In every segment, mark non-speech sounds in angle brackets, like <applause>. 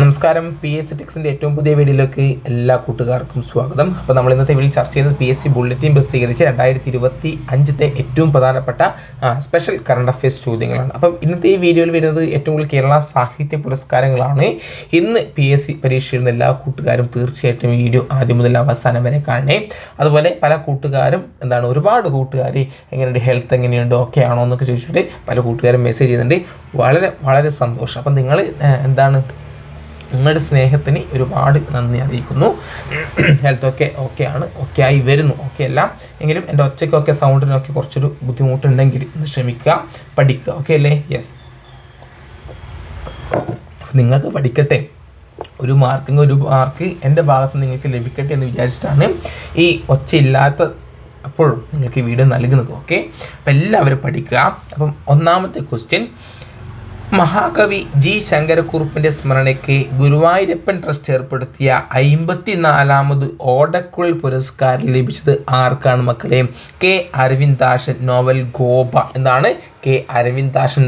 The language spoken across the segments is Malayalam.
നമസ്കാരം. പി എസ് സി ടെക്സിന്റെ ഏറ്റവും പുതിയ വീഡിയോയിലേക്ക് എല്ലാ കൂട്ടുകാർക്കും സ്വാഗതം. അപ്പോൾ നമ്മൾ ഇന്നത്തെ വീഡിയോ ചർച്ച ചെയ്യുന്നത് പി എസ് സി ബുള്ളറ്റിൻ പ്രസിദ്ധീകരിച്ച് രണ്ടായിരത്തി ഇരുപത്തി അഞ്ചത്തെ ഏറ്റവും പ്രധാനപ്പെട്ട സ്പെഷ്യൽ കറണ്ട് അഫയേഴ്സ് ചോദ്യങ്ങളാണ്. അപ്പം ഇന്നത്തെ ഈ വീഡിയോയിൽ വരുന്നത് ഏറ്റവും കൂടുതൽ കേരള സാഹിത്യ പുരസ്കാരങ്ങളാണ്. ഇന്ന് പി എസ് സി പരീക്ഷ എഴുതുന്ന എല്ലാ കൂട്ടുകാരും തീർച്ചയായിട്ടും വീഡിയോ ആദ്യം മുതൽ അവസാനം വരെ കാണണേ. അതുപോലെ പല കൂട്ടുകാരും എന്താണ് ഒരുപാട് കൂട്ടുകാർ എങ്ങനെയുണ്ട് ഹെൽത്ത് എങ്ങനെയുണ്ട് ഓക്കെ ആണോ എന്നൊക്കെ ചോദിച്ചിട്ട് പല കൂട്ടുകാരും മെസ്സേജ് ചെയ്യുന്നുണ്ട്. വളരെ വളരെ സന്തോഷം. അപ്പം നിങ്ങൾ എന്താണ് നിങ്ങളുടെ സ്നേഹത്തിന് ഒരുപാട് നന്ദി അറിയിക്കുന്നു. ഹെൽത്ത് ഒക്കെ ഓക്കെ ആണ് ഓക്കെ ആയി വരുന്നു ഓക്കെ അല്ല. എങ്കിലും എന്റെ ഒച്ചയ്ക്കൊക്കെ സൗണ്ടിനൊക്കെ കുറച്ചൊരു ബുദ്ധിമുട്ടുണ്ടെങ്കിൽ ഒന്ന് ശ്രമിക്കുക പഠിക്കുക ഓക്കെ അല്ലേ? യെസ് നിങ്ങൾക്ക് പഠിക്കട്ടെ. ഒരു മാർക്കിന് ഒരു മാർക്ക് എന്റെ ഭാഗത്ത് നിങ്ങൾക്ക് ലഭിക്കട്ടെ എന്ന് വിചാരിച്ചിട്ടാണ് ഈ ഒച്ചയില്ലാത്ത അപ്പോഴും നിങ്ങൾക്ക് വീഡിയോ നൽകുന്നത് ഓക്കെ അപ്പം എല്ലാവരും പഠിക്കുക. അപ്പം ഒന്നാമത്തെ ക്വസ്റ്റ്യൻ മഹാകവി ജി ശങ്കരക്കുറുപ്പിന്റെ സ്മരണയ്ക്ക് ഗുരുവായൂരപ്പൻ ട്രസ്റ്റ് ഏർപ്പെടുത്തിയ അയിമ്പത്തിനാലാമത് ഓടക്കുഴൽ പുരസ്കാരം ലഭിച്ചത് ആർക്കാണ് മക്കളെ? കെ അരവിന്ദാശൻ നോവൽ ഗോപ എന്താണ് കെ അരവിന്ദാശൻ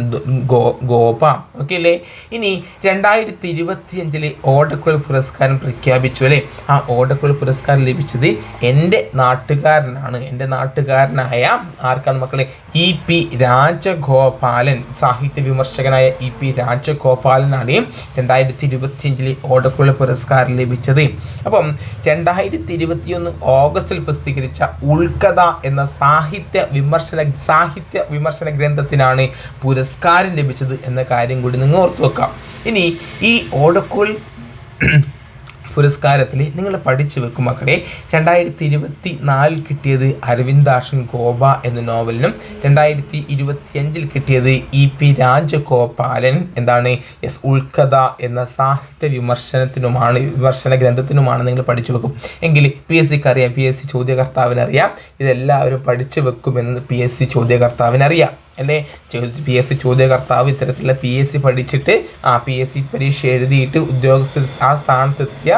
ഗോപ. ഓക്കെ അല്ലേ ഇനി രണ്ടായിരത്തി ഇരുപത്തി അഞ്ചിലെ ഓടക്കുഴൽ പുരസ്കാരം പ്രഖ്യാപിച്ചു അല്ലേ? ആ ഓടക്കുഴൽ പുരസ്കാരം ലഭിച്ചത് എന്റെ നാട്ടുകാരനാണ്. എന്റെ നാട്ടുകാരനായ ആർക്കാണ് മക്കളെ? ഇ പി രാജഗോപാലൻ സാഹിത്യ വിമർശകനായ ഇ പി രാജഗോപാലനാണ് രണ്ടായിരത്തി ഇരുപത്തി അഞ്ചിലെ ഓടക്കുഴൽ പുരസ്കാരം ലഭിച്ചത്. അപ്പം രണ്ടായിരത്തി ഇരുപത്തിയൊന്ന് ഓഗസ്റ്റിൽ പ്രസിദ്ധീകരിച്ച ഉൾക്കഥ എന്ന സാഹിത്യ വിമർശന സാഹിത്യ വിമർശന ഗ്രന്ഥത്തിനാണ് പുരസ്കാരം ലഭിച്ചത് എന്ന കാര്യം കൂടി നിങ്ങൾ ഓർത്തു വെക്കാം. ഇനി ഈ ഓടക്കുൽ <clears throat> പുരസ്കാരത്തിൽ നിങ്ങൾ പഠിച്ചു വെക്കും മക്കളെ. രണ്ടായിരത്തി ഇരുപത്തി നാലിൽ കിട്ടിയത് അരവിന്ദാഷൻ ഗോപ എന്ന നോവലിനും രണ്ടായിരത്തി ഇരുപത്തി അഞ്ചിൽ കിട്ടിയത് ഇ പി രാജഗോപാലൻ എന്താണ് എസ് ഉൾക്കഥ എന്ന സാഹിത്യ വിമർശനത്തിനുമാണ് വിമർശന ഗ്രന്ഥത്തിനുമാണ് നിങ്ങൾ പഠിച്ചു വെക്കും. എങ്കിൽ പി എസ് സിക്ക് അറിയാം പി എസ് സി ചോദ്യകർത്താവിനറിയാം ഇതെല്ലാവരും പഠിച്ചു വെക്കുമെന്ന് പി എസ് സി ചോദ്യകർത്താവിന് അറിയാം. അല്ലേ പി എസ് സി ചോദ്യകർത്താവ് ഇത്തരത്തിലുള്ള പി എസ് സി പഠിച്ചിട്ട് ആ പി എസ് സി പരീക്ഷ എഴുതിയിട്ട് ഉദ്യോഗസ്ഥ ആ സ്ഥാനത്തെത്തിയ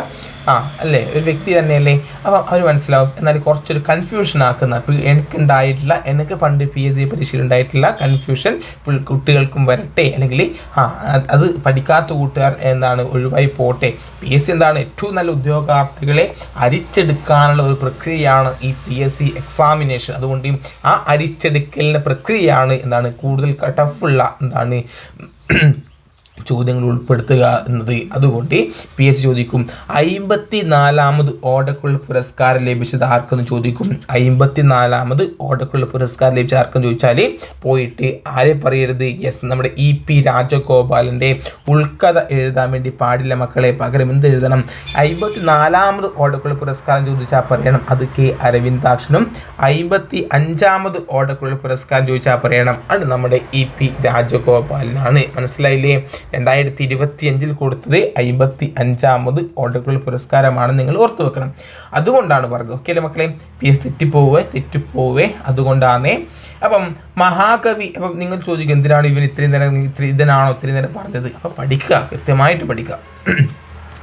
ആ അല്ലേ? ഒരു വ്യക്തി തന്നെയല്ലേ? അപ്പം അവർ മനസ്സിലാവും. എന്നാൽ കുറച്ചൊരു കൺഫ്യൂഷൻ ആക്കുന്ന എനിക്ക് എനിക്കുണ്ടായിട്ടില്ല. എനിക്ക് പണ്ട് പി എസ് സി പരീക്ഷയിൽ ഉണ്ടായിട്ടില്ല. കൺഫ്യൂഷൻ കുട്ടികൾക്കും വരട്ടെ. അല്ലെങ്കിൽ ആ അത് പഠിക്കാത്ത കൂട്ടുകാർ എന്താണ് ഒഴിവായി പോട്ടെ. പി എസ് സി എന്താണ് ഏറ്റവും നല്ല ഉദ്യോഗാർത്ഥികളെ അരിച്ചെടുക്കാനുള്ള ഒരു പ്രക്രിയയാണ് ഈ പി എസ് സി എക്സാമിനേഷൻ അതുകൊണ്ട് ആ അരിച്ചെടുക്കലിന്റെ പ്രക്രിയയാണ് എന്താണ് കൂടുതൽ ടഫുള്ള എന്താണ് ചോദ്യങ്ങൾ ഉൾപ്പെടുത്തുക എന്നത് അതുകൊണ്ട് പി എസ് ചോദിക്കും അയിമ്പത്തി നാലാമത് ഓടക്കുള്ള പുരസ്കാരം ലഭിച്ചത് ആർക്കെന്ന് ചോദിക്കും? അയിമ്പത്തി നാലാമത് ഓടക്കുള്ള പുരസ്കാരം ലഭിച്ച ആർക്കെന്ന് ചോദിച്ചാൽ പോയിട്ട് ആരെ പറയരുത്? യെസ് നമ്മുടെ ഇ പി രാജഗോപാലന്റെ ഉൾക്കഥ എഴുതാൻ വേണ്ടി പാടില്ല മക്കളെ പകരം എന്ത് എഴുതണം? അയിമ്പത്തി നാലാമത് ഓടക്കുള്ള പുരസ്കാരം ചോദിച്ചാൽ പറയണം അത് കെ അരവിന്ദാക്ഷനും അയിമ്പത്തി അഞ്ചാമത് ഓടക്കുള്ള പുരസ്കാരം ചോദിച്ചാൽ പറയണം അത് നമ്മുടെ ഇ പി രാജഗോപാലനാണ്. മനസ്സിലായില്ലേ? രണ്ടായിരത്തി ഇരുപത്തി അഞ്ചിൽ കൊടുത്തത് അമ്പത്തി അഞ്ചാമത് ഓട്ടക്കുഴൽ പുരസ്കാരമാണ് നിങ്ങൾ ഓർത്തു വെക്കണം. അതുകൊണ്ടാണ് പറഞ്ഞത്. ഓക്കെ അല്ലേ മക്കളെ? പി എസ് തെറ്റിപ്പോവേ തെറ്റിപ്പോവേ. അതുകൊണ്ടാണ്. അപ്പം മഹാകവി അപ്പം നിങ്ങൾ ചോദിക്കും എന്തിനാണ് ഇവൻ ഇത്രയും നേരം ഇത്ര ഇതിനാണോ ഇത്രയും നേരം പറഞ്ഞത്? അപ്പം പഠിക്കുക കൃത്യമായിട്ട് പഠിക്കുക. <clears throat>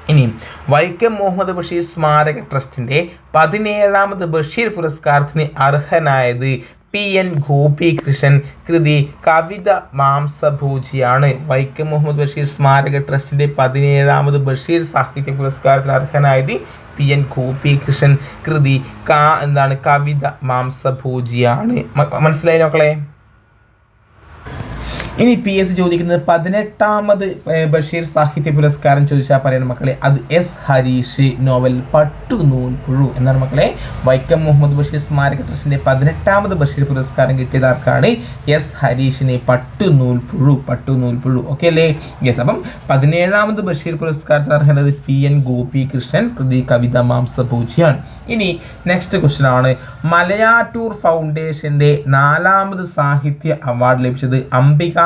ഇനിയും വൈക്കം മുഹമ്മദ് ബഷീർ സ്മാരക ട്രസ്റ്റിന്റെ പതിനേഴാമത് ബഷീർ പുരസ്കാരത്തിന് അർഹനായത് പി എൻ ഗോപികൃഷ്ണൻ കൃതി കവിത മാംസഭൂജിയാണ്. വൈക്കം മുഹമ്മദ് ബഷീർ സ്മാരക ട്രസ്റ്റിന്റെ പതിനേഴാമത് ബഷീർ സാഹിത്യ പുരസ്കാരത്തിന് അർഹനായത് പി എൻ ഗോപികൃഷ്ണൻ കൃതി. കാ എന്താണ് കവിത മാംസഭൂജിയാണ്. മനസ്സിലായി മക്കളെ? ഇനി പി എസ് ചോദിക്കുന്നത് പതിനെട്ടാമത് ബഷീർ സാഹിത്യ പുരസ്കാരം ചോദിച്ചാൽ പറയണം മക്കളെ. അത് എസ് ഹരീഷ് നോവൽ പട്ടുനൂൽ പുഴു എന്നാണ് മക്കളെ. വൈക്കം മുഹമ്മദ് ബഷീർ സ്മാരക ട്രസ്റ്റിന്റെ പതിനെട്ടാമത് ബഷീർ പുരസ്കാരം കിട്ടിയത് ആർക്കാണ്? എസ് ഹരീഷിനെ പട്ടുനൂൽ പുഴു പട്ടുനൂൽ പുഴു. ഓക്കെ അല്ലേ? യെസ് അപ്പം പതിനേഴാമത് ബഷീർ പുരസ്കാരത്തിന് അർഹനത് പി എൻ ഗോപി കൃഷ്ണൻ കൃതി കവിത മാംസപൂജിയാണ് ഇനി നെക്സ്റ്റ് ക്വസ്റ്റ്യൻ ആണ്. മലയാറ്റൂർ ഫൗണ്ടേഷന്റെ നാലാമത് സാഹിത്യ അവാർഡ് ലഭിച്ചത്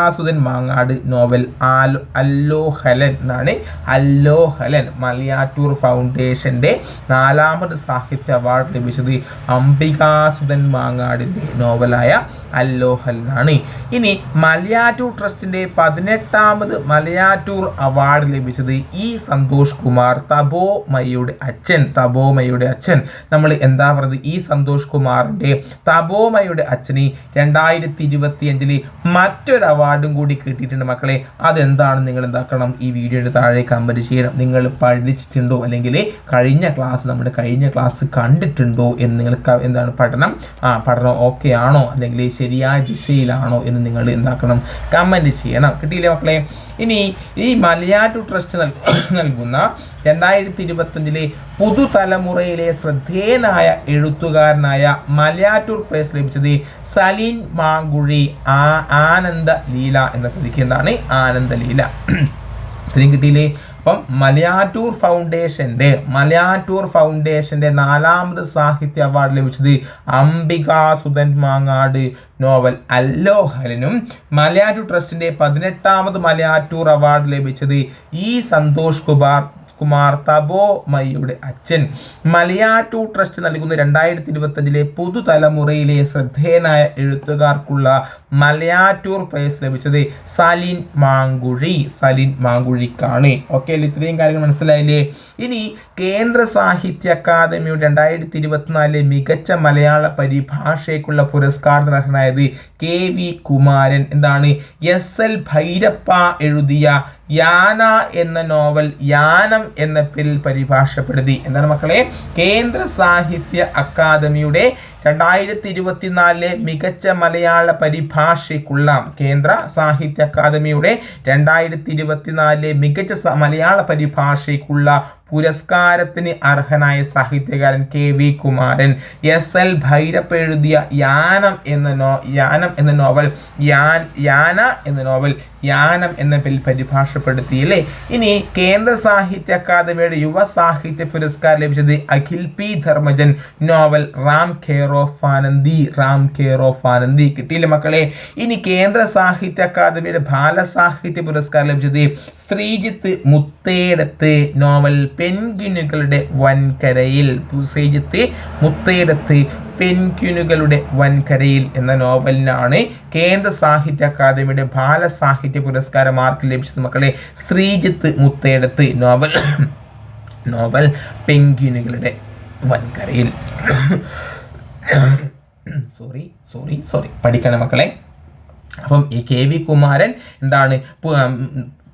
അംബികാസുധൻ മാങ്ങാട് നോവൽ ആലോ അല്ലോഹലൻ എന്നാണ്. അല്ലോഹലൻ മലയാറ്റൂർ ഫൗണ്ടേഷന്റെ നാലാമത് സാഹിത്യ അവാർഡ് ലഭിച്ചത് അംബികാസുധൻ മാങ്ങാടിന്റെ നോവലായ അല്ലോഹലനാണ് ഇനി മലയാറ്റൂർ ട്രസ്റ്റിന്റെ പതിനെട്ടാമത് മലയാറ്റൂർ അവാർഡ് ലഭിച്ചത് ഇ സന്തോഷ് കുമാർ തബോമയുടെ അച്ഛൻ തബോമയുടെ അച്ഛൻ. നമ്മൾ എന്താ പറയുന്നത് ഈ സന്തോഷ് കുമാറിന്റെ തബോമയുടെ അച്ഛന് രണ്ടായിരത്തി ഇരുപത്തി അഞ്ചിൽ മറ്റൊരു അവാർഡ് അവാർഡും കൂടി കിട്ടിയിട്ടുണ്ട്. മക്കളെ അതെന്താണ്? നിങ്ങൾ എന്താക്കണം? ഈ വീഡിയോയുടെ താഴെ കമന്റ് ചെയ്യണം. നിങ്ങൾ പഠിച്ചിട്ടുണ്ടോ? അല്ലെങ്കിൽ കഴിഞ്ഞ ക്ലാസ് നമ്മുടെ കഴിഞ്ഞ ക്ലാസ് കണ്ടിട്ടുണ്ടോ എന്ന് നിങ്ങൾ എന്താണ് പഠനം? ആ പഠനം ഓക്കെ ആണോ? അല്ലെങ്കിൽ ശരിയായ ദിശയിലാണോ എന്ന് നിങ്ങൾ എന്താക്കണം? കമന്റ് ചെയ്യണം. കിട്ടിയില്ലേ മക്കളെ? ഇനി ഈ മലയാറ്റു ട്രസ്റ്റ് നൽ- <coughs> നൽകുന്ന രണ്ടായിരത്തി ഇരുപത്തഞ്ചിലെ പുതുതലമുറയിലെ ശ്രദ്ധേയനായ എഴുത്തുകാരനായ മലയാറ്റൂർ പ്രൈസ് ലഭിച്ചത് സലീൻ മാങ്കുഴി ആ ആനന്ദ ലീല എന്ന കൃതിക്ക് എന്താണ് ആനന്ദ ലീല <coughs> ഇത്രയും കിട്ടിയില്ലേ? അപ്പം മലയാറ്റൂർ ഫൗണ്ടേഷന്റെ മലയാറ്റൂർ ഫൗണ്ടേഷന്റെ നാലാമത് സാഹിത്യ അവാർഡ് ലഭിച്ചത് അംബികാസുധൻ മാങ്ങാട് നോവൽ അല്ലോഹലിനും മലയാറ്റൂർ ട്രസ്റ്റിന്റെ പതിനെട്ടാമത് മലയാറ്റൂർ അവാർഡ് ലഭിച്ചത് ഇ സന്തോഷ് കുമാർ കുമാർ തബോ മയ്യയുടെ അച്ഛൻ. മലയാറ്റു ട്രസ്റ്റ് നൽകുന്ന രണ്ടായിരത്തി ഇരുപത്തഞ്ചിലെ പുതുതലമുറയിലെ ശ്രദ്ധേയനായ എഴുത്തുകാർക്കുള്ള മലയാറ്റൂർ പ്രൈസ് ലഭിച്ചത് സലീൻ മാങ്കുഴി. സലീൻ മാങ്കുഴിക്കാണ്. ഓക്കെ ഇത്രയും കാര്യങ്ങൾ മനസ്സിലായില്ലേ? ഇനി കേന്ദ്ര സാഹിത്യ അക്കാദമിയുടെ രണ്ടായിരത്തി ഇരുപത്തിനാലിലെ മികച്ച മലയാള പരിഭാഷയ്ക്കുള്ള പുരസ്കാരത്തിന് അർഹനായത് കെ വി കുമാരൻ എന്താണ്? എസ് എൽ ഭൈരപ്പ എഴുതിയ യാന എന്ന നോവൽ യാനം എന്ന പേരിൽ പരിഭാഷപ്പെടുത്തി. എന്താണ് മക്കളെ? കേന്ദ്ര സാഹിത്യ അക്കാദമിയുടെ രണ്ടായിരത്തി ഇരുപത്തിനാലിലെ മികച്ച മലയാള പരിഭാഷയ്ക്കുള്ള കേന്ദ്ര സാഹിത്യ അക്കാദമിയുടെ രണ്ടായിരത്തി ഇരുപത്തിനാലിലെ മികച്ച മലയാള പരിഭാഷയ്ക്കുള്ള പുരസ്കാരത്തിന് അർഹനായ സാഹിത്യകാരൻ K V Kumaran. S. L. Bhyrappa എഴുതിയ യാനം എന്ന നോ യാനം എന്ന നോവൽ യാൻ യാന എന്ന നോവൽ യാനം എന്ന പേരിൽ പരിഭാഷപ്പെടുത്തിയില്ലേ ഇനി കേന്ദ്ര സാഹിത്യ അക്കാദമിയുടെ യുവ സാഹിത്യ പുരസ്കാരം ലഭിച്ചത് Akhil P. Dharmajan novel Ram care of Anandi Ram care of Anandi കിട്ടിയില്ല മക്കളെ? ഇനി കേന്ദ്ര സാഹിത്യ അക്കാദമിയുടെ ബാലസാഹിത്യ പുരസ്കാരം ലഭിച്ചത് ശ്രീജിത്ത് മുത്തേടത്ത് നോവൽ പെൻഗ്വിനുകളുടെ വൻകരയിൽ പൂസേജത്ത് മുത്തേടത്ത് പെൻഗ്വിനുകളുടെ വൻകരയിൽ എന്ന നോവലിനാണ് കേന്ദ്ര സാഹിത്യ അക്കാദമിയുടെ ബാലസാഹിത്യ പുരസ്കാരം ആർക്ക് ലഭിച്ചത് മക്കളെ. ശ്രീജിത്ത് മുത്തേടത്ത് നോവൽ നോവൽ പെൻഗ്വിനുകളുടെ വൻകരയിൽ. സോറി സോറി സോറി പഠിക്കണം മക്കളെ. അപ്പം ഈ കെ വി കുമാരൻ എന്താണ്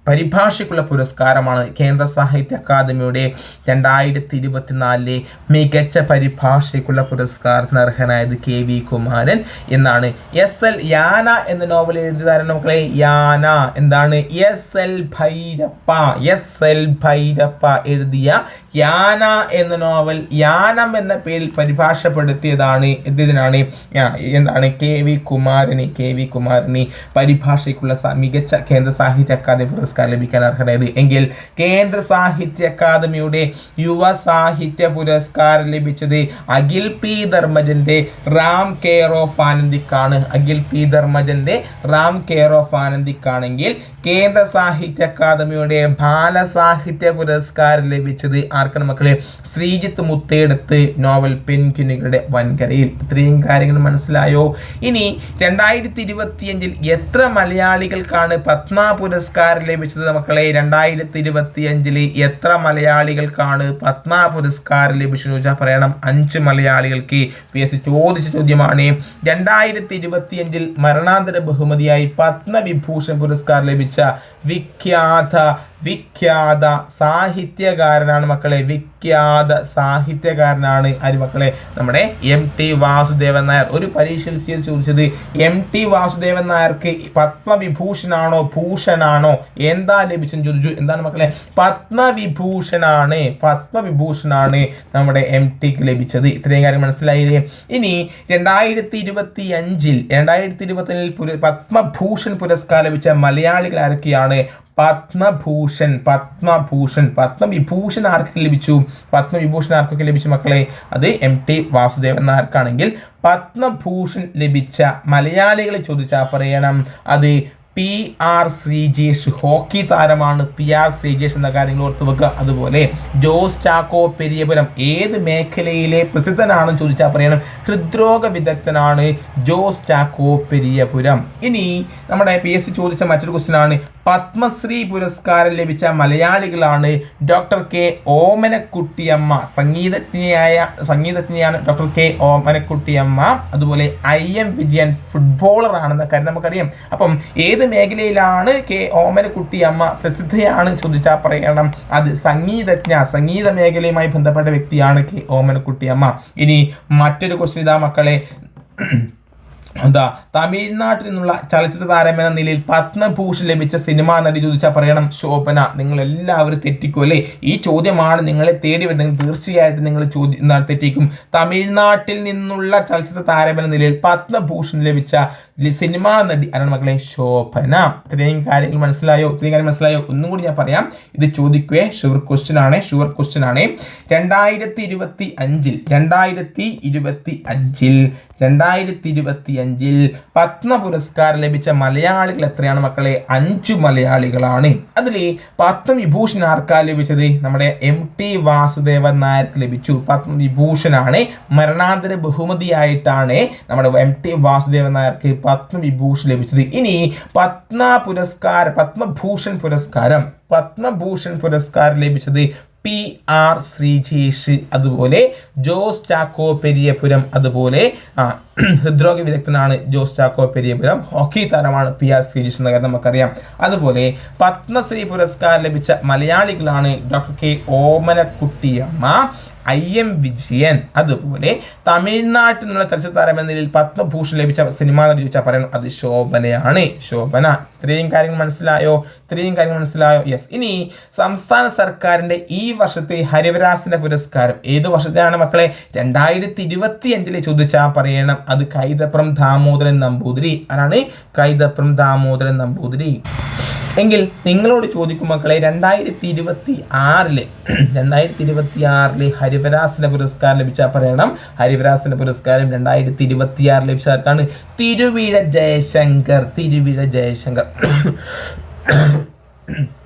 പരിഭാഷയ്ക്കുള്ള പുരസ്കാരമാണ് കേന്ദ്ര സാഹിത്യ അക്കാദമിയുടെ രണ്ടായിരത്തി ഇരുപത്തിനാലിലെ മികച്ച പരിഭാഷയ്ക്കുള്ള പുരസ്കാരത്തിന് അർഹനായത് കെ വി കുമാരൻ എന്നാണ്. എസ് എൽ യാന എന്ന നോവൽ എഴുതിയതാരാണ് മക്കളെ? യാന. എന്താണ്? S L Bhyrappa. S L Bhyrappa എഴുതിയ യാന എന്ന നോവൽ യാനം എന്ന പേരിൽ പരിഭാഷപ്പെടുത്തിയതാണ് എന്തിനാണ് എന്താണ്? കെ വി കുമാരന് കെ വി കുമാരന് പരിഭാഷയ്ക്കുള്ള മികച്ച കേന്ദ്ര സാഹിത്യ അക്കാദമി പുരസ്കാരം ലഭിക്കാൻ അർഹതയത് എങ്കിൽ കേന്ദ്ര സാഹിത്യ അക്കാദമിയുടെ യുവ സാഹിത്യ പുരസ്കാരം ലഭിച്ചത് അഖിൽ പി ധർമ്മജന്റെ റാം കെയർ ഓഫ് ആനന്ദിക്കാണ്. അഖിൽ പി ധർമ്മജന്റെ റാം കെയർ ഓഫ് ആനന്ദിക്കാണെങ്കിൽ കേന്ദ്ര സാഹിത്യ അക്കാദമിയുടെ ബാലസാഹിത്യ പുരസ്കാരം ലഭിച്ചത് ആർക്കാണ് മക്കളെ? ശ്രീജിത്ത് മുത്തേടത്ത് നോവൽ പെൻകിനുകളുടെ വൻകരയിൽ. ഇത്രയും കാര്യങ്ങൾ മനസ്സിലായോ? ഇനി രണ്ടായിരത്തി ഇരുപത്തിയഞ്ചിൽ എത്ര മലയാളികൾക്കാണ് പത്മ പുരസ്കാരം ലഭിച്ചത്? മക്കളെ രണ്ടായിരത്തി ഇരുപത്തി അഞ്ചിൽ എത്ര മലയാളികൾക്കാണ് പത്മ പുരസ്കാരം ലഭിച്ചത്? ചോദിച്ചാൽ പറയണം അഞ്ച് മലയാളികൾക്ക്. പി എസ് സി ചോദിച്ച ചോദ്യമാണ് രണ്ടായിരത്തി ഇരുപത്തി അഞ്ചിൽ മരണാന്തര ബഹുമതിയായി പത്മവിഭൂഷൺ പുരസ്കാരം ലഭിച്ച വിഖ്യാത വിഖ്യാത സാഹിത്യകാരനാണ് മക്കളെ. വിഖ്യാത സാഹിത്യകാരനാണ് ആര് മക്കളെ? നമ്മുടെ എം ടി വാസുദേവൻ നായർ. ഒരു പരീക്ഷയിൽ ചോദിച്ചത് എം ടി വാസുദേവൻ നായർക്ക് പത്മവിഭൂഷണാണോ ഭൂഷണാണോ എന്താ ലഭിച്ചെന്ന് ചോദിച്ചു. എന്താണ് മക്കളെ? പത്മവിഭൂഷണാണ് പത്മവിഭൂഷണാണ് നമ്മുടെ എം ടിക്ക് ലഭിച്ചത്. ഇത്രയും കാര്യം മനസ്സിലായില്ലേ? ഇനി രണ്ടായിരത്തി ഇരുപത്തി അഞ്ചിൽ രണ്ടായിരത്തി പുര പത്മഭൂഷൺ പുരസ്കാരം ലഭിച്ച മലയാളികൾ ആരൊക്കെയാണ്? പത്മഭൂഷൺ പത്മഭൂഷൺ പത്മവിഭൂഷൺ ആർക്കൊക്കെ ലഭിച്ചു? പത്മവിഭൂഷൺ ആർക്കൊക്കെ ലഭിച്ചു മക്കളെ? അത് എം ടി വാസുദേവൻ നായർക്കാണെങ്കിൽ പത്മഭൂഷൺ ലഭിച്ച മലയാളികളെ ചോദിച്ചാൽ പറയണം. അത് പി ആർ ശ്രീജേഷ് ഹോക്കി താരമാണ്. പി ആർ ശ്രീജേഷ് എന്ന കാര്യങ്ങൾ ഓർത്ത് വെക്കുക. അതുപോലെ ജോസ് ചാക്കോ പെരിയപുരം ഏത് മേഖലയിലെ പ്രസിദ്ധനാണെന്ന് ചോദിച്ചാൽ പറയണം. ഹൃദ്രോഗ വിദഗ്ധനാണ് ജോസ് ചാക്കോ പെരിയപുരം. ഇനി നമ്മുടെ പി എസ് സി ചോദിച്ച മറ്റൊരു ക്വസ്റ്റ്യൻ ആണ്. പത്മശ്രീ പുരസ്കാരം ലഭിച്ച മലയാളികളാണ് ഡോക്ടർ കെ ഓമനക്കുട്ടിയമ്മ. സംഗീതജ്ഞയായ സംഗീതജ്ഞയാണ് ഡോക്ടർ കെ ഓമനക്കുട്ടിയമ്മ. അതുപോലെ ഐ എം വിജയൻ ഫുട്ബോളർ ആണെന്ന കാര്യം നമുക്കറിയാം. അപ്പം ഏത് മേഖലയിലാണ് കെ ഓമനക്കുട്ടിയമ്മ പ്രസിദ്ധയാണ് ചോദിച്ചാൽ പറയണം. അത് സംഗീതജ്ഞ സംഗീത മേഖലയുമായി ബന്ധപ്പെട്ട വ്യക്തിയാണ് കെ ഓമനക്കുട്ടിയമ്മ. ഇനി മറ്റൊരു ക്വസ്റ്റ്യൻ ഇതാ മക്കളെ. എന്താ തമിഴ്നാട്ടിൽ നിന്നുള്ള ചലച്ചിത്ര താരം എന്ന നിലയിൽ പത്മഭൂഷൺ ലഭിച്ച സിനിമാ നടി ചോദിച്ചാൽ പറയണം ശോഭന നിങ്ങൾ എല്ലാവരും തെറ്റിക്കും അല്ലേ? ഈ ചോദ്യമാണ് നിങ്ങളെ തേടി വരുന്നത് തീർച്ചയായിട്ടും നിങ്ങൾ ചോദ്യം എന്താണ് തെറ്റിക്കും. തമിഴ്നാട്ടിൽ നിന്നുള്ള ചലച്ചിത്ര താരം എന്ന നിലയിൽ പത്മഭൂഷൺ ലഭിച്ച സിനിമാ നടി അതാണ് മക്കളെ ശോഭന. ഇത്രയും കാര്യങ്ങൾ മനസ്സിലായോ? ഇത്രയും കാര്യം മനസ്സിലായോ? ഒന്നും കൂടി ഞാൻ പറയാം. ഇത് ചോദിക്കുകയെ ഷുവർ ക്വസ്റ്റ്യൻ ആണ് ഷുവർ ക്വസ്റ്റ്യൻ ആണ്. രണ്ടായിരത്തി ഇരുപത്തി അഞ്ചിൽ രണ്ടായിരത്തി ഇരുപത്തി അഞ്ചിൽ രണ്ടായിരത്തി ഇരുപത്തി അഞ്ചിൽ പത്മ പുരസ്കാരം ലഭിച്ച മലയാളികൾ എത്രയാണ് മക്കളെ? അഞ്ചു മലയാളികളാണ്. അതിൽ പത്മവിഭൂഷൺ ആർക്കാ ലഭിച്ചത്? നമ്മുടെ എം ടി വാസുദേവൻ നായർക്ക് ലഭിച്ചു. പത്മവിഭൂഷണാണ് മരണാന്തര ബഹുമതിയായിട്ടാണ് നമ്മുടെ എം ടി വാസുദേവൻ നായർക്ക് പത്മവിഭൂഷൺ ലഭിച്ചത്. ഇനി പത്മ പുരസ്കാരം പത്മഭൂഷൺ പുരസ്കാരം പത്മഭൂഷൺ പുരസ്കാരം ലഭിച്ചത് പി ആർ ശ്രീജേഷ് അതുപോലെ ജോസ് ചാക്കോ പെരിയപുരം അതുപോലെ ഹൃദ്രോഗ വിദഗ്ധനാണ് ജോസ് ചാക്കോ പെരിയപുരം. ഹോക്കി താരമാണ് പി ആർ ശ്രീജിഷ് എന്ന നമുക്കറിയാം. അതുപോലെ പത്മശ്രീ പുരസ്കാരം ലഭിച്ച മലയാളികളാണ് doctor K Omanakuttiyamma I M Vijayan. അതുപോലെ തമിഴ്നാട്ടിൽ നിന്നുള്ള ചലച്ചിത്ര താരം എന്ന നിലയിൽ പത്മഭൂഷൺ ലഭിച്ച സിനിമ നടി ചോദിച്ചാൽ പറയണം അത് ശോഭനയാണ്. ശോഭന ഇത്രയും കാര്യങ്ങൾ മനസ്സിലായോ? ഇത്രയും കാര്യങ്ങൾ മനസ്സിലായോ? യെസ് ഇനി സംസ്ഥാന സർക്കാരിന്റെ ഈ വർഷത്തെ ഹരിവരാസിന്റെ പുരസ്കാരം. ഏത് വർഷത്തെയാണ് മക്കളെ? രണ്ടായിരത്തി ഇരുപത്തി അഞ്ചിൽ ചോദിച്ചാൽ പറയണം. അത് കൈതപ്രം ദാമോദരൻ നമ്പൂതിരി. ആരാണ്? കൈതപ്രം ദാമോദരൻ നമ്പൂതിരി. എങ്കിൽ നിങ്ങളോട് ചോദിക്കും മക്കളെ രണ്ടായിരത്തി ഇരുപത്തി ആറിൽ <clears throat> രണ്ടായിരത്തി ഇരുപത്തി ആറിൽ ഹരിവരാസന പുരസ്കാരം ലഭിച്ചാൽ പറയണം. ഹരിവരാസന പുരസ്കാരം രണ്ടായിരത്തി ഇരുപത്തി ആറിൽ ലഭിച്ച ആർക്കാണ്? തിരുവിഴ ജയശങ്കർ തിരുവിഴ ജയശങ്കർ. <clears throat> <clears throat>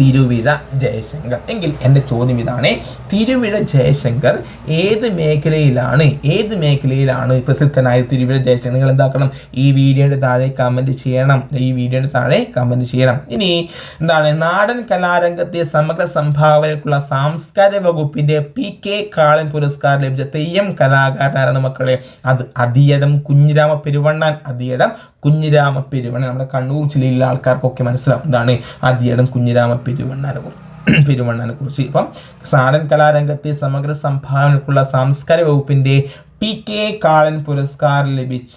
തിരുവിഴ ജയശങ്കർ. എങ്കിൽ എന്റെ ചോദ്യം ഇതാണ് തിരുവിഴ ജയശങ്കർ ഏത് മേഖലയിലാണ് ഏത് മേഖലയിലാണ് പ്രസിദ്ധനായ തിരുവിഴ ജയശങ്കർ നിങ്ങൾ എന്താക്കണം? ഈ വീഡിയോയുടെ താഴെ കമന്റ് ചെയ്യണം. ഈ വീഡിയോയുടെ താഴെ കമന്റ് ചെയ്യണം. ഇനി എന്താണ്? നാടൻ കലാരംഗത്തെ സമഗ്ര സംഭാവനയ്ക്കുള്ള സാംസ്കാരിക വകുപ്പിന്റെ പി കെ കാളൻ പുരസ്കാരം ലഭിച്ച തെയ്യം കലാകാരനാരാണ് മക്കളെ? അത് അതിയടം കുഞ്ഞിരാമ പെരുവണ്ണാൻ. അതിയടം കുഞ്ഞിരാമ പെരുവണ്ണൻ. നമ്മുടെ കണ്ണൂർ ജില്ലയിലെ ആൾക്കാർക്കൊക്കെ മനസ്സിലാവും. എന്താണ്? അതിയടം കുഞ്ഞിരാമ പെരുവണ്ണാനെ <clears throat> കുറിച്ച് പെരുവണ്ണാനെ കുറിച്ച് ഇപ്പം സാടൻ കലാരംഗത്തെ സമഗ്ര സംഭാവനക്കുള്ള സാംസ്കാരിക വകുപ്പിന്റെ പി കെ കാളൻ പുരസ്കാരം ലഭിച്ച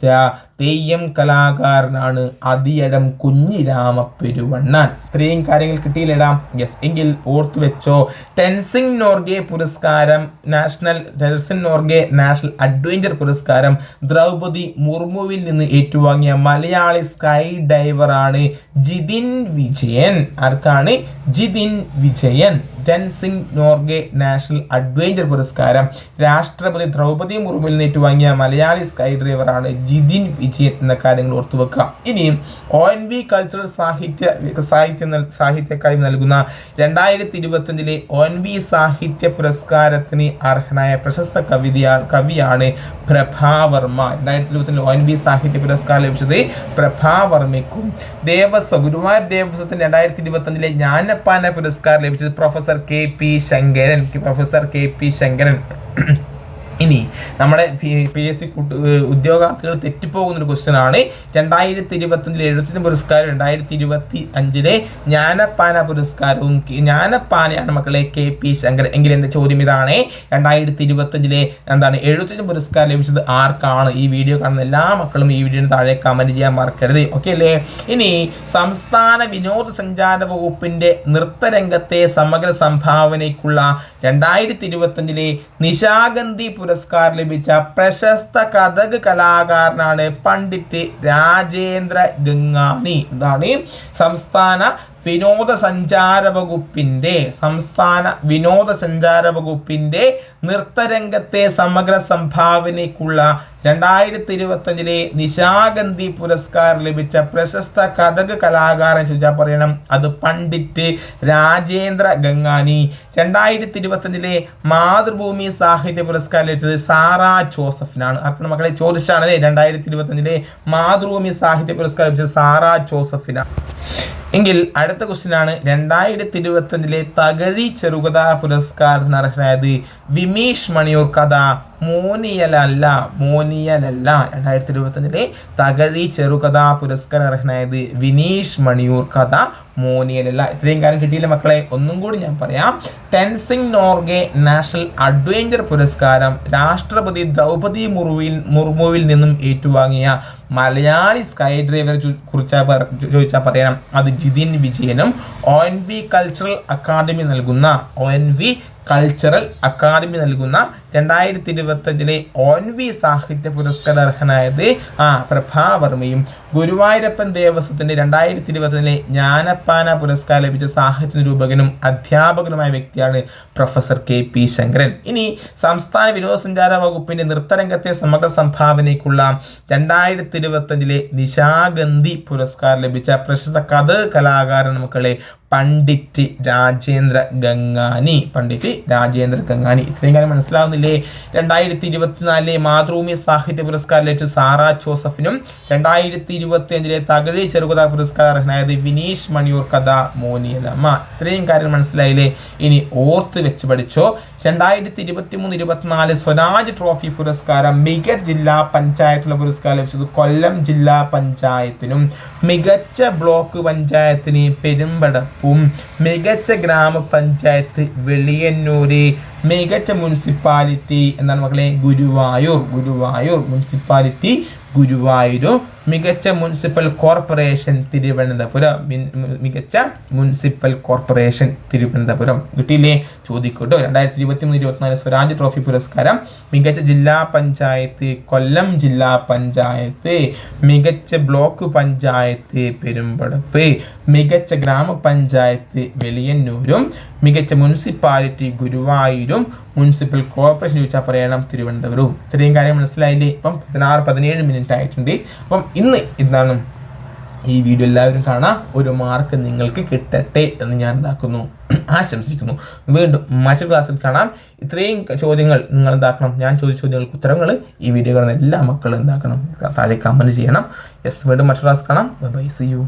തെയ്യം കലാകാരനാണ് അതിയടം കുഞ്ഞിരാമ പെരുവണ്ണാൻ ഇത്രയും കാര്യങ്ങൾ കിട്ടിയില്ലടാം? യെസ് എങ്കിൽ ഓർത്തു വെച്ചോ. ടെൻസിംഗ് നോർഗെ പുരസ്കാരം national Tenzing Norgay national adventure പുരസ്കാരം ദ്രൗപദി മുർമുവിൽ നിന്ന് ഏറ്റുവാങ്ങിയ മലയാളി സ്കൈ ഡൈവറാണ് ജിതിൻ വിജയൻ. ആർക്കാണ്? ജിതിൻ വിജയൻ. ടെൻസിംഗ് നോർഗെ നാഷണൽ അഡ്വഞ്ചർ പുരസ്കാരം രാഷ്ട്രപതി ദ്രൗപദി മുർമുവിൽ നിന്ന് ഏറ്റുവാങ്ങിയ മലയാളി സ്കൈ ഡ്രൈവറാണ് ജിതിൻ വിജയൻ. എന്ന കാര്യങ്ങൾ ഓർത്തു വെക്കുക ഇനി ഒ എൻ വി കൾച്ചറൽ സാഹിത്യ സാഹിത്യ സാഹിത്യക്കാരി നൽകുന്ന രണ്ടായിരത്തി ഇരുപത്തഞ്ചിലെ ഒ എൻ വി സാഹിത്യ പുരസ്കാരത്തിന് അർഹനായ പ്രശസ്ത കവിതയാണ് കവിയാണ് പ്രഭാവർമ്മ രണ്ടായിരത്തി ഇരുപത്തഞ്ചിൽ ഒ എൻ വി സാഹിത്യ പുരസ്കാരം ലഭിച്ചത് പ്രഭാവർമ്മയ്ക്കും ദേവസ്വം ഗുരുവായൂർ ദേവസ്വത്തിന് രണ്ടായിരത്തി ഇരുപത്തഞ്ചിലെ ജ്ഞാനപ്പാന പുരസ്കാരം ലഭിച്ചത് professor K P Sankaran professor K P Sankaran. ഇനി നമ്മുടെ പി എസ് സി ഉദ്യോഗാർത്ഥികൾ തെറ്റിപ്പോകുന്ന ഒരു ക്വസ്റ്റ്യൻ ആണ്. രണ്ടായിരത്തി ഇരുപത്തഞ്ചിലെ എഴുത്തിന് പുരസ്കാരം രണ്ടായിരത്തി ഇരുപത്തി അഞ്ചിലെ ജ്ഞാനപ്പാന പുരസ്കാരവും ജ്ഞാനപ്പാനയാണ് മക്കളെ കെ പി ശങ്കർ. എങ്കിൽ എന്റെ ചോദ്യം ഇതാണ്. രണ്ടായിരത്തി ഇരുപത്തഞ്ചിലെ എന്താണ്? എഴുത്തിന് പുരസ്കാരം ലഭിച്ചത് ആർക്കാണ്? ഈ വീഡിയോ കാണുന്ന എല്ലാ മക്കളും ഈ വീഡിയോ താഴെ കമന്റ് ചെയ്യാൻ മറക്കരുത്. ഓക്കെ അല്ലേ? ഇനി സംസ്ഥാന വിനോദസഞ്ചാര വകുപ്പിന്റെ നൃത്തരംഗത്തെ സമഗ്ര സംഭാവനയ്ക്കുള്ള രണ്ടായിരത്തി ഇരുപത്തഞ്ചിലെ നിശാഗന്ധി പുരസ്കാരം ലഭിച്ച പ്രശസ്ത കഥക് കലാകാരനാണ് പണ്ഡിറ്റ് രാജേന്ദ്ര ഗംഗാനി എന്താണ് സംസ്ഥാന വിനോദസഞ്ചാര വകുപ്പിന്റെ സംസ്ഥാന വിനോദസഞ്ചാര വകുപ്പിന്റെ നൃത്തരംഗത്തെ സമഗ്ര സംഭാവനയ്ക്കുള്ള രണ്ടായിരത്തി ഇരുപത്തഞ്ചിലെ നിശാഗന്ധി പുരസ്കാരം ലഭിച്ച പ്രശസ്ത കഥക് കലാകാരൻ ചോദിച്ചാൽ പറയണം. അത് പണ്ഡിറ്റ് രാജേന്ദ്ര ഗംഗാനി. രണ്ടായിരത്തി ഇരുപത്തഞ്ചിലെ മാതൃഭൂമി സാഹിത്യ പുരസ്കാരം ലഭിച്ചത് സാറ ജോസഫിനാണ്. അർക്കണ മക്കളെ ചോദിച്ചാണ് രണ്ടായിരത്തി ഇരുപത്തഞ്ചിലെ മാതൃഭൂമി സാഹിത്യ പുരസ്കാരം ലഭിച്ചത് സാറ ജോസഫിനാണ്. എങ്കിൽ അടുത്ത ക്വസ്റ്റ്യൻ ആണ്. രണ്ടായിരത്തി ഇരുപത്തഞ്ചിലെ തകഴി ചെറുകഥാ പുരസ്കാരത്തിന് അർഹനായത് വിമീഷ് മണിയൂർ കഥ മോനിയലല്ല മോനിയലല്ല രണ്ടായിരത്തി ഇരുപത്തഞ്ചിലെ തകഴി ചെറുകഥാ പുരസ്കാരം അർഹനായത് വിനീഷ് മണിയൂർ കഥ മോനിയലല്ല. ഇത്രയും കാര്യം കിട്ടിയില്ല മക്കളെ. ഒന്നും കൂടി ഞാൻ പറയാം. ടെൻസിംഗ് നോർഗെ നാഷണൽ അഡ്വഞ്ചർ പുരസ്കാരം രാഷ്ട്രപതി ദ്രൗപദി മുർമുവിൽ മുർമുവിൽ നിന്നും ഏറ്റുവാങ്ങിയ മലയാളി സ്കൈ ഡ്രൈവറെ കുറിച്ചാൽ ചോദിച്ചാൽ പറയണം. അത് ജിതിൻ വിജയനും O N V cultural academy നൽകുന്ന O N V cultural academy നൽകുന്ന രണ്ടായിരത്തി ഇരുപത്തഞ്ചിലെ ഓൻവി സാഹിത്യ പുരസ്കാര അർഹനായത് ആ പ്രഭാവർമ്മയും ഗുരുവായൂരപ്പൻ ദേവസ്വത്തിന്റെ രണ്ടായിരത്തി ഇരുപത്തഞ്ചിലെ ജ്ഞാനപ്പാന പുരസ്കാരം ലഭിച്ച സാഹിത്യ നിരൂപകനും അധ്യാപകനുമായ വ്യക്തിയാണ് പ്രൊഫസർ കെ പി ശങ്കരൻ. ഇനി സംസ്ഥാന വിനോദസഞ്ചാര വകുപ്പിന്റെ നൃത്തരംഗത്തെ സമഗ്ര സംഭാവനയ്ക്കുള്ള രണ്ടായിരത്തി ഇരുപത്തഞ്ചിലെ നിശാഗന്ധി പുരസ്കാരം ലഭിച്ച പ്രശസ്ത കഥ കലാകാരൻ മക്കളെ പണ്ഡിറ്റ് രാജേന്ദ്ര ഗംഗാനി. പണ്ഡിറ്റ് രാജേന്ദ്ര ഗംഗാനി. ഇത്രയും കാര്യം മനസ്സിലാവുന്നില്ലേ? രണ്ടായിരത്തി ഇരുപത്തിനാലിലെ മാതൃഭൂമി സാഹിത്യ പുരസ്കാരം ലഭിച്ച സാറ ജോസഫിനും രണ്ടായിരത്തി ഇരുപത്തി അഞ്ചിലെ തകഴി ചെറുകഥാ പുരസ്കാരം അർഹനായത് വിനീഷ് മണിയൂർ കഥ മോനിയലമ്മ ഇത്രയും കാര്യം മനസ്സിലായില്ലേ? ഇനി ഓർത്ത് വെച്ച് പഠിച്ചോ? രണ്ടായിരത്തി ഇരുപത്തി മൂന്ന് ഇരുപത്തിനാല് സ്വരാജ് ട്രോഫി പുരസ്കാരം മികച്ച ജില്ലാ പഞ്ചായത്തുള്ള പുരസ്കാരം ലഭിച്ചത് കൊല്ലം ജില്ലാ പഞ്ചായത്തിനും. മികച്ച ബ്ലോക്ക് പഞ്ചായത്തിന് പെരുമ്പടപ്പും. മികച്ച ഗ്രാമപഞ്ചായത്ത് വെളിയന്നൂര് മികച്ച മുനിസിപ്പാലിറ്റി എന്താണ് മക്കളെ? ഗുരുവായൂർ ഗുരുവായൂർ മുനിസിപ്പാലിറ്റി ഗുരുവായൂരും. മികച്ച മുനിസിപ്പൽ കോർപ്പറേഷൻ തിരുവനന്തപുരം. മികച്ച മുനിസിപ്പൽ കോർപ്പറേഷൻ തിരുവനന്തപുരം. കിട്ടിയില്ലേ? ചോദിക്കട്ടോ. രണ്ടായിരത്തി ഇരുപത്തി മൂന്ന് ഇരുപത്തിനാല് സ്വരാജ് ട്രോഫി പുരസ്കാരം. മികച്ച ജില്ലാ പഞ്ചായത്ത് കൊല്ലം ജില്ലാ പഞ്ചായത്ത്. മികച്ച ബ്ലോക്ക് പഞ്ചായത്ത് പെരുമ്പടപ്പ്. മികച്ച ഗ്രാമപഞ്ചായത്ത് വെളിയന്നൂരും. മികച്ച മുനിസിപ്പാലിറ്റി ഗുരുവായൂരും മുനിസിപ്പൽ കോർപ്പറേഷൻ ചോദിച്ചാൽ പറയണം തിരുവനന്തപുരവും. ഇത്രയും കാര്യം മനസ്സിലായില്ലേ? ഇപ്പം പതിനാറ് പതിനേഴ് മിനിറ്റ് ആയിട്ടുണ്ട് അപ്പം ഇന്ന് എന്താണ്? ഈ വീഡിയോ എല്ലാവരും കാണാം. ഒരു മാർക്ക് നിങ്ങൾക്ക് കിട്ടട്ടെ എന്ന് ഞാൻ ഇതാക്കുന്നു. <clears throat> ആശംസിക്കുന്നു. വീണ്ടും മറ്റൊരു ക്ലാസ്സിൽ കാണാം. ഇത്രയും ചോദ്യങ്ങൾ നിങ്ങൾ എന്താക്കണം? ഞാൻ ചോദിച്ച ചോദ്യങ്ങൾക്ക് ഉത്തരങ്ങൾ ഈ വീഡിയോ കാണുന്ന എല്ലാ മക്കളും എന്താക്കണം? താഴെ കമന്റ് ചെയ്യണം. യെസ് വീണ്ടും മറ്റൊരു ക്ലാസ് കാണാം. By C U